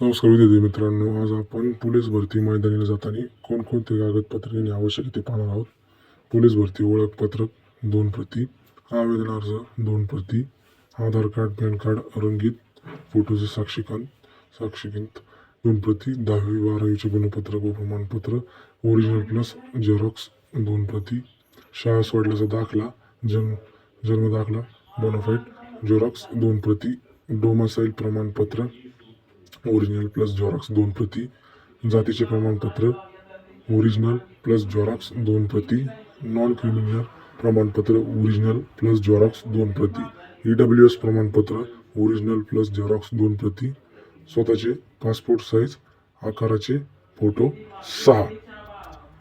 हो, नमस्कार विद्यार्थी मित्रांनो. आज आपण पोलीस भरती मैदानीला जाताना कोणकोणते कागदपत्रे घेणे आवश्यक ते पाहणार आहोत. पोलीस भरती ओळखपत्रक दोन प्रती आवेदन अर्ज दोन प्रती आधार कार्ड पॅन कार्ड रंगीत फोटोचे साक्षीकांत साक्षीकांत दोन प्रती दहावी बारावीचे गुणपत्रक व प्रमाणपत्र ओरिजिनल प्लस झेरॉक्स दोन प्रती शाळा सोडल्याचा दाखला जन्म जन्म दाखला बोनाफाईट झेरॉक्स दोन प्रती डोमासाईल प्रमाणपत्र ओरिजिनल प्लस झेरॉक्स दोन प्रती. जातीचे प्रमाणपत्र. ओरिजिनल प्लस झेरॉक्स दोन प्रती. नॉन क्रिमिनल प्रमाणपत्र. ओरिजिनल प्लस झेरॉक्स दोन प्रती. ई डब्ल्यू एस प्रमाणपत्र. ओरिजिनल प्लस झेरॉक्स दोन प्रती. स्वतःचे पासपोर्ट साईज आकाराचे फोटो सहा.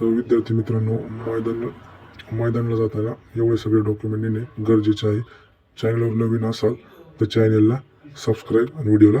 तर विद्यार्थी मित्रांनो मैदान मैदानाला जाताना एवढे सगळे डॉक्युमेंट येणे गरजेचे आहे. चॅनलवर नवीन असाल तर चॅनलला सबस्क्राईब आणि व्हिडिओला